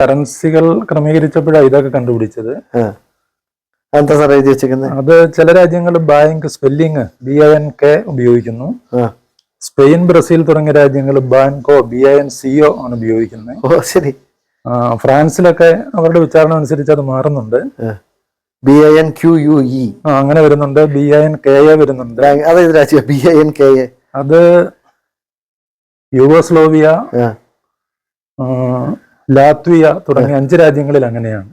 കറൻസികൾ ക്രമീകരിച്ചപ്പോഴാണ് ഇതൊക്കെ കണ്ടുപിടിച്ചത്. എന്താ സാറേ എഴുതി വെച്ചിരിക്കുന്നത് അത് ചില രാജ്യങ്ങൾ bank spelling B I N K ഉപയോഗിക്കുന്നു. സ്പെയിൻ ബ്രസീൽ തുടങ്ങിയ രാജ്യങ്ങൾ banco B I N C O ആണ് ഉപയോഗിക്കുന്നത്. ഓ ശരി. ഫ്രാൻസിലൊക്കെ അവരുടെ ഉച്ചാരണം അനുസരിച്ച് അത് മാറുന്നുണ്ട്. B I N Q U E അങ്ങനെ വരുന്നുണ്ട്. B I N K A വരുന്നുണ്ട്. അതായത് രാജ്യം B I N K A അത് യുഗോസ്ലോവിയ ലാത്വിയ തുടങ്ങിയ അഞ്ച് രാജ്യങ്ങളിൽ അങ്ങനെയാണ്.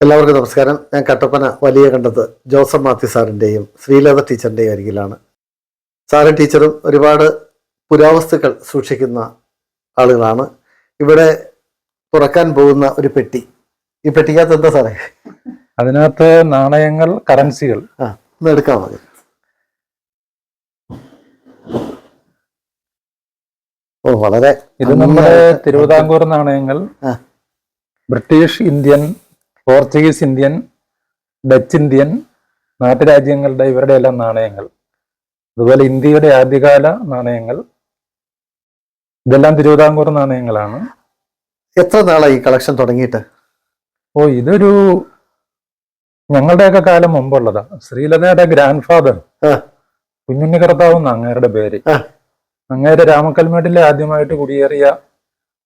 എല്ലാവർക്കും നമസ്കാരം. ഞാൻ കട്ടപ്പന വലിയ കണ്ടത് ജോസഫ് മാത്യു സാറിന്റെയും ശ്രീലത ടീച്ചറിന്റെയും അരികിലാണ്. സാറും ടീച്ചറും ഒരുപാട് പുരാവസ്തുക്കൾ സൂക്ഷിക്കുന്ന ആളുകളാണ്. ഇവിടെ തുറക്കാൻ പോകുന്ന ഒരു പെട്ടി. ഈ പെട്ടിക്കകത്ത് എന്താ സാറേ? അതിനകത്ത് നാണയങ്ങൾ കറൻസികൾ. ആ ഒന്ന് എടുക്കാൻ മതി ഓ വളരെ ഇത് നമ്മുടെ തിരുവിതാംകൂർ നാണയങ്ങൾ. British Indian Portuguese Indian Dutch Indian നാട്ടുരാജ്യങ്ങളുടെ ഇവരുടെ എല്ലാം നാണയങ്ങൾ. അതുപോലെ ഇന്ത്യയുടെ ആദ്യകാല നാണയങ്ങൾ. ഇതെല്ലാം തിരുവിതാംകൂർ നാണയങ്ങളാണ്. എത്ര നാളായി ഈ കളക്ഷൻ തുടങ്ങിയിട്ട്? ഓ ഇതൊരു ഞങ്ങളുടെയൊക്കെ കാലം മുമ്പുള്ളതാ. ശ്രീലതയുടെ ഗ്രാൻഡ് ഫാദർ കുഞ്ഞുണ്ണി കർത്താവ് അങ്ങേരുടെ പേര്. അങ്ങേരെ രാമക്കൽമേട്ടിലെ ആദ്യമായിട്ട് കുടിയേറിയ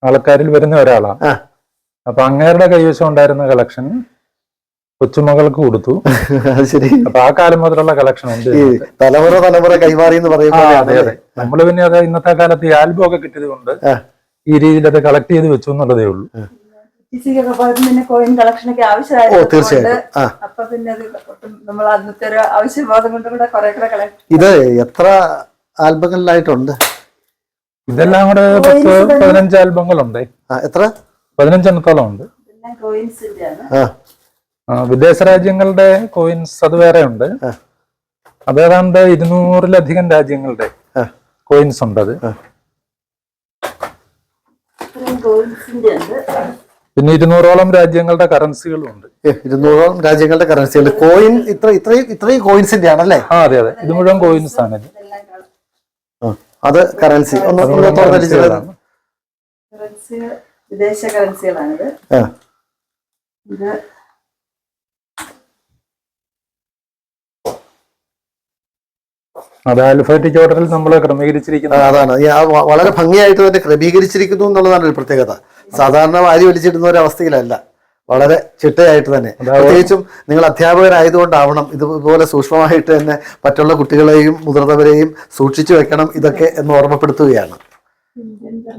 ആൾക്കാരിൽ വരുന്ന ഒരാളാണ്. അപ്പൊ അങ്ങേരുടെ കൈവശം ഉണ്ടായിരുന്ന കളക്ഷൻ കൊച്ചുമകൾക്ക് കൊടുത്തു. അത് ശരി. അപ്പൊ ആ കാലം മുതലുള്ള കളക്ഷൻ ഉണ്ട് ഈ തലമുറ തലമുറ കൈമാറി എന്ന് അതെ അതെ. നമ്മൾ പിന്നെ അത് ഇന്നത്തെ കാലത്ത് ഈ ആൽബം ഒക്കെ കിട്ടിയത് കൊണ്ട് ആ. ഈ രീതിയിൽ അത് കളക്ട് ചെയ്ത് വെച്ചു എന്നുള്ളതേ ഉള്ളൂ. പോയപ്പോ പിന്നെ കോയിൻ കളക്ഷനൊക്കെ ഓ ആവശ്യമായിരുന്നു തീർച്ചയായിട്ടും. ആ. അപ്പൊ പിന്നെ അത് ഒട്ടും നമ്മൾ അന്നത്തെ ഒരു ആവശ്യബോധം കൊണ്ട് കൂടെ കുറെ കൂടെ കളക്ട് ഇത് എത്ര ആൽബങ്ങളിലായിട്ടുണ്ട് ഇതെല്ലാം കൂടെ പത്ത് പതിനഞ്ച് ആൽബങ്ങളുണ്ട്. എത്ര? പതിനഞ്ചെണ്ണത്തോളം ഉണ്ട് വിദേശ രാജ്യങ്ങളുടെ കോയിൻസ് അത് വേറെ ഉണ്ട് അതേതാണ്ട് അത് ഏതാണ്ട് ഇരുന്നൂറിലധികം രാജ്യങ്ങളുടെ കോയിൻസ് ഉണ്ട് അത് പിന്നെ ഇരുന്നൂറോളം രാജ്യങ്ങളുടെ കറൻസികളും ഉണ്ട് ഇരുന്നൂറോളം രാജ്യങ്ങളുടെ കറൻസികൾ കോയിൻ ഇത്ര ഇത്രയും ഇത്രയും കോയിൻസിന്റെ ആണല്ലേ ആ അതെ അതെ. ഇത് മുഴുവൻ കോയിൻസ് ആണ്. ഇതെല്ലാം ആ, അത് കറൻസി ഒന്ന് തുറന്നടിച്ചത് കറൻസികളാണ്. വിദേശ കറൻസികളാണിത് ഇത് അത് ആൽഫാറ്റിക് ഓർഡറിൽ നമ്മൾ ക്രമീകരിച്ചിരിക്കുന്നത് അതാണ്. വളരെ ഭംഗിയായിട്ട് തന്നെ ക്രമീകരിച്ചിരിക്കുന്നു എന്നുള്ളതാണ് ഒരു പ്രത്യേകത. സാധാരണ വാരി വലിച്ചിടുന്ന ഒരു അവസ്ഥയിലല്ല. വളരെ ചിട്ടയായിട്ട് തന്നെ. പ്രത്യേകിച്ചും നിങ്ങൾ അധ്യാപകരായതുകൊണ്ടാവണം ഇതുപോലെ സൂക്ഷ്മമായിട്ട് തന്നെ മറ്റുള്ള കുട്ടികളെയും മുതിർന്നവരെയും സൂക്ഷിച്ചു വെക്കണം ഇതൊക്കെ എന്ന് ഓർമ്മപ്പെടുത്തുകയാണ്.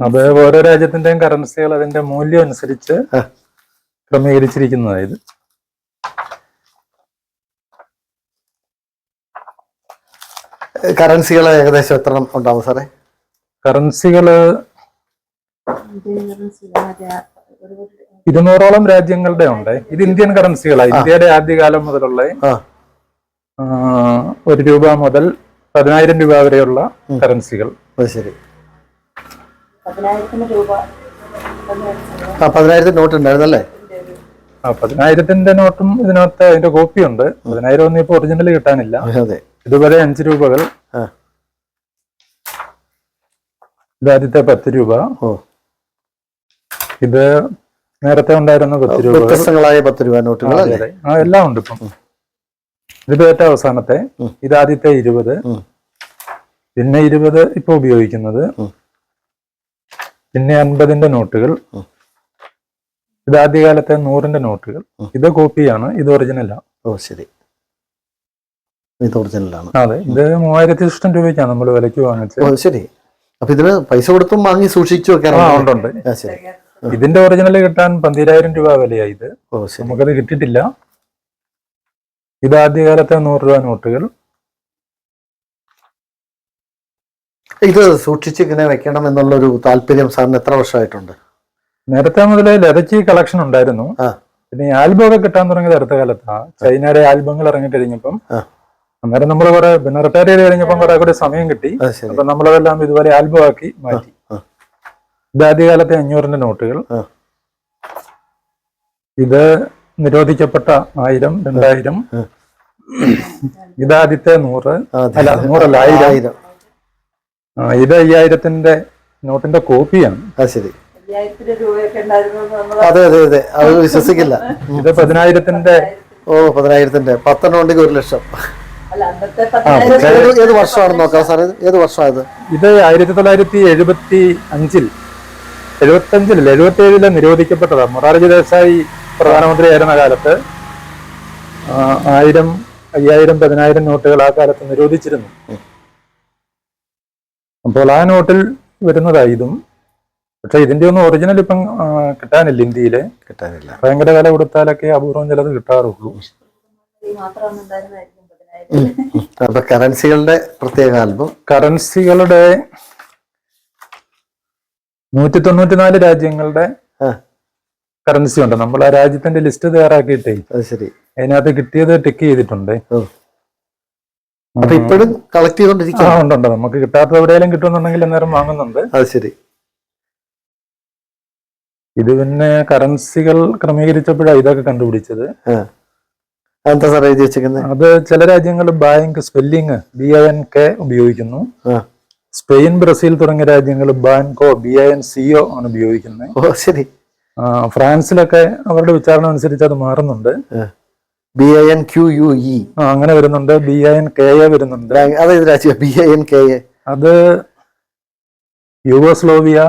അത് ഓരോ രാജ്യത്തിന്റെയും കറൻസികൾ അതിന്റെ മൂല്യം അനുസരിച്ച്. ക്രമീകരിച്ചിരിക്കുന്നതായത്. കറൻസികൾ ഏകദേശം എത്ര ഉണ്ടാവും സാറേ? കറൻസികൾ ഇരുന്നൂറോളം രാജ്യങ്ങളുടെ ഉണ്ട്. ഇത് ഇന്ത്യൻ കറൻസികളാണ് ഇന്ത്യയുടെ ആദ്യകാലം മുതലുള്ള ഒരു രൂപ മുതൽ പതിനായിരം രൂപ വരെയുള്ള കറൻസികൾ അത് ശരി. പതിനായിരത്തിന്റെ രൂപ ആ പതിനായിരത്തി നോട്ട് ഉണ്ടായിരുന്നല്ലേ ആ പതിനായിരത്തിന്റെ നോട്ടും ഇതിനകത്ത് അതിന്റെ കോപ്പി ഉണ്ട്. പതിനായിരം ഒന്നും ഇപ്പൊ ഒറിജിനൽ കിട്ടാനില്ല. അതെ ഇതുവരെ അഞ്ച് രൂപകൾ. ഇതാദ്യത്തെ ഇത് ആദ്യത്തെ പത്ത് രൂപ. ഇത് നേരത്തെ ഉണ്ടായിരുന്ന പത്ത് രൂപ വ്യത്യസ്തങ്ങളായ പത്ത് രൂപ നോട്ടുകൾ എല്ലാം ഉണ്ട് ഇപ്പം. ഇത് ഏറ്റവും അവസാനത്തെ. ഇത് ആദ്യത്തെ ഇരുപത്. പിന്നെ ഇരുപത് ഇപ്പൊ ഉപയോഗിക്കുന്നത്. പിന്നെ അൻപതിന്റെ നോട്ടുകൾ. ഇത് ആദ്യകാലത്തെ നൂറിന്റെ നോട്ടുകൾ. ഇത് കോപ്പിയാണ് ഇത് ഒറിജിനലാണ് ഓ ശരി. ഇത് ഒറിജിനലാണ് അതെ ഇത് മൂവായിരത്തി ഇഷ്ടം രൂപയ്ക്കാണ് നമ്മൾ വിലയ്ക്ക് വാങ്ങിച്ചത്. ഓ ശരി. അപ്പൊ ഇതിന് പൈസ കൊടുത്തും വാങ്ങി സൂക്ഷിച്ചു വെക്കാറുണ്ട് ശരി. ഇതിന്റെ ഒറിജിനൽ കിട്ടാൻ പന്തിരായിരം രൂപ വിലയായി ഇത്. നമുക്കത് കിട്ടിയിട്ടില്ല. ഇത് ആദ്യകാലത്തെ നൂറ് രൂപ നോട്ടുകൾ. ഇത് സൂക്ഷിച്ച് ഇങ്ങനെ വെക്കണം എന്നുള്ള ഒരു താല്പര്യം സാറിന് എത്ര വർഷമായിട്ടുണ്ട്? നേരത്തെ മുതലേ ലതയ്ക്ക് കളക്ഷൻ ഉണ്ടായിരുന്നു. പിന്നെ ആൽബം ഒക്കെ കിട്ടാൻ തുടങ്ങിയത് അടുത്ത കാലത്താ. ചൈനയുടെ ആൽബങ്ങൾ ഇറങ്ങി കഴിഞ്ഞപ്പം. ആ. അന്നേരം നമ്മൾ കുറെ പിന്നെ റിട്ടയർ ചെയ്ത് കഴിഞ്ഞപ്പം കുറെ കൂടി സമയം കിട്ടി. അപ്പൊ നമ്മളതെല്ലാം ഇതുപോലെ ആൽബം ആക്കി മാറ്റി. ഇത് ആദ്യകാലത്തെ അഞ്ഞൂറിന്റെ നോട്ടുകൾ. ഇത് നിരോധിക്കപ്പെട്ട ആയിരം രണ്ടായിരം. ഇതാദ്യത്തെ ഇത് ആദ്യത്തെ നൂറ് അല്ല നൂറല്ല ആയിരം. ഇത് അയ്യായിരത്തിന്റെ നോട്ടിന്റെ കോപ്പിയാണ്. ശരി. അതെ അതെ അതെ. അത് വിശ്വസിക്കില്ല. ഇത് പതിനായിരത്തിന്റെ ഓ പതിനായിരത്തിന്റെ. പത്തെണ്ണം ഉണ്ടെങ്കിൽ ഒരു ലക്ഷം. ഏത് വർഷമാണ് നോക്കാം സാറേ. ഏത് വർഷമായത്? ഇത് ആയിരത്തി തൊള്ളായിരത്തി എഴുപത്തി അഞ്ചിൽ എഴുപത്തി അഞ്ചിൽ എഴുപത്തി ഏഴിൽ നിരോധിക്കപ്പെട്ടതാ. മൊറാർജി ദേശായി പ്രധാനമന്ത്രിയായിരുന്ന കാലത്ത് ആയിരം അയ്യായിരം പതിനായിരം നോട്ടുകൾ ആ കാലത്ത് നിരോധിച്ചിരുന്നു. അപ്പോൾ ആ നോട്ടിൽ വരുന്നതാ ഇതും. പക്ഷെ ഇതിന്റെ ഒന്നും ഒറിജിനൽ ഇപ്പം കിട്ടാനില്ല ഇന്ത്യയിലെ. കിട്ടാനില്ല. ഭയങ്കര വില കൊടുത്താലൊക്കെ അപൂർവം ചിലത് കിട്ടാറുള്ളൂ. കറൻസികളുടെ പ്രത്യേക ആൽബം. കറൻസികളുടെ നൂറ്റി തൊണ്ണൂറ്റിനാല് രാജ്യങ്ങളുടെ കറൻസി ഉണ്ട്. നമ്മൾ ആ രാജ്യത്തിന്റെ ലിസ്റ്റ് തയ്യാറാക്കിയിട്ടേ ശരി. അതിനകത്ത് കിട്ടിയത് ടിക്ക് ചെയ്തിട്ടുണ്ട്. അപ്പൊ ഇപ്പോഴും കളക്ട് നമുക്ക് കിട്ടാത്ത എവിടെയെങ്കിലും കിട്ടുന്നുണ്ടെങ്കിൽ അന്നേരം വാങ്ങുന്നുണ്ട്. അത് ശരി. ഇത് പിന്നെ കറൻസികൾ ക്രമീകരിച്ചപ്പോഴാണ് ഇതൊക്കെ കണ്ടുപിടിച്ചത്. എന്താ എഴുതി അത് ചില രാജ്യങ്ങൾ bank spelling B N K ഉപയോഗിക്കുന്നു. സ്പെയിൻ ബ്രസീൽ തുടങ്ങിയ രാജ്യങ്ങൾ banco B I N C O ആണ് ഉപയോഗിക്കുന്നത്. ഓ ശരി. ഫ്രാൻസിലൊക്കെ അവരുടെ വിചാരണ അനുസരിച്ച് അത് മാറുന്നുണ്ട്. B I N Q U E. അങ്ങനെ വരുന്നുണ്ട്. B I N K A വരുന്നുണ്ട്. അതേത് രാജ്യം B I N K A. അത് യുഗോസ്ലോവിയ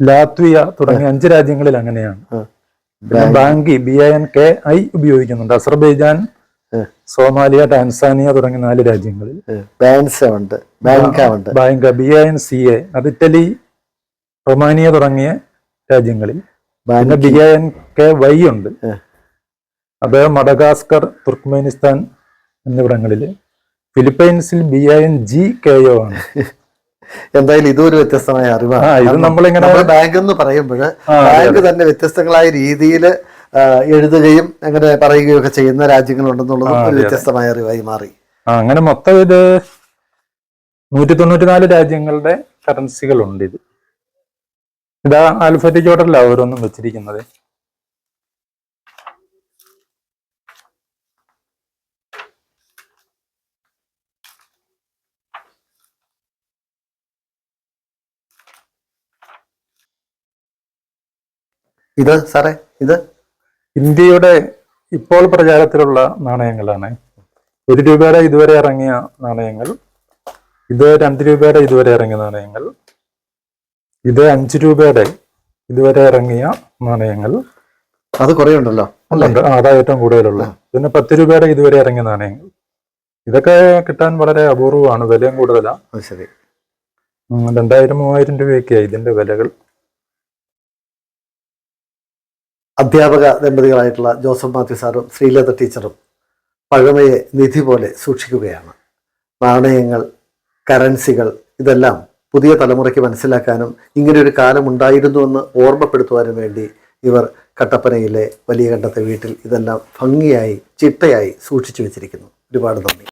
ലാത്വിയ തുടങ്ങിയ അഞ്ച് രാജ്യങ്ങളിൽ അങ്ങനെയാണ്. Banki B I N K I ഉപയോഗിക്കുന്നുണ്ട്. അസർബൈജാൻ. സോമാലിയ ടാൻസാനിയ തുടങ്ങിയ നാല് രാജ്യങ്ങളിൽ. ഉണ്ട് ബാങ്ക ഉണ്ട്. Bank B I N C A അത് ഇറ്റലി റൊമാനിയ തുടങ്ങിയ രാജ്യങ്ങളിൽ. പിന്നെ B I N K Y ഉണ്ട്. അത് മഡഗാസ്കർ തുർക്ക്മേനിസ്ഥാൻ എന്നിവിടങ്ങളിൽ. ഫിലിപ്പൈൻസിൽ B I N G K O ആണ്. എന്തായാലും ഇതും ഒരു വ്യത്യസ്തമായ അറിവാണ്. ഇത് നമ്മളിങ്ങനെ- ബാങ്ക് എന്ന് പറയുമ്പോൾ ബാങ്ക് തന്നെ വ്യത്യസ്തങ്ങളായ രീതിയിൽ എഴുതുകയും അങ്ങനെ പറയുകയും ഒക്കെ ചെയ്യുന്ന രാജ്യങ്ങളുണ്ടെന്നുള്ളതും ഒരു. വ്യത്യസ്തമായ അറിവായി മാറി. അങ്ങനെ മൊത്തം ഇത് നൂറ്റി തൊണ്ണൂറ്റിനാല് രാജ്യങ്ങളുടെ കറൻസികളുണ്ട് ഇത്. ഇതാ ആൽഫബറ്റിക് ഓർഡറിലാണ് ഓരോന്നും വെച്ചിരിക്കുന്നത്. ഇത് സാറേ ഇത്? ഇന്ത്യയുടെ ഇപ്പോൾ പ്രചാരത്തിലുള്ള നാണയങ്ങളാണ്. ഒരു രൂപയുടെ ഇതുവരെ ഇറങ്ങിയ നാണയങ്ങൾ ഇത് രണ്ട് രൂപയുടെ ഇതുവരെ ഇറങ്ങിയ നാണയങ്ങൾ ഇത് അഞ്ച് രൂപയുടെ ഇതുവരെ ഇറങ്ങിയ നാണയങ്ങൾ. അത് കുറേ ഉണ്ടല്ലോ അതാണ് അതാ ഏറ്റവും കൂടുതലുള്ള പിന്നെ പത്ത് രൂപയുടെ ഇതുവരെ ഇറങ്ങിയ നാണയങ്ങൾ. ഇതൊക്കെ കിട്ടാൻ വളരെ അപൂർവമാണ് വിലയും കൂടുതലാണ് ശരി. രണ്ടായിരം മൂവായിരം രൂപയൊക്കെയായി ഇതിന്റെ വിലകൾ. അധ്യാപക ദമ്പതികളായിട്ടുള്ള ജോസഫ് മാത്യു സാറും ശ്രീലത ടീച്ചറും പഴമയെ നിധി പോലെ സൂക്ഷിക്കുകയാണ്. നാണയങ്ങൾ കറൻസികൾ ഇതെല്ലാം പുതിയ തലമുറയ്ക്ക് മനസ്സിലാക്കാനും ഇങ്ങനെയൊരു കാലം ഉണ്ടായിരുന്നുവെന്ന് ഓർമ്മപ്പെടുത്തുവാനും വേണ്ടി ഇവർ കട്ടപ്പനയിലെ വലിയ കണ്ടത്തെ വീട്ടിൽ ഇതെല്ലാം ഭംഗിയായി ചിട്ടയായി സൂക്ഷിച്ചു വെച്ചിരിക്കുന്നു. ഒരുപാട് നന്ദി.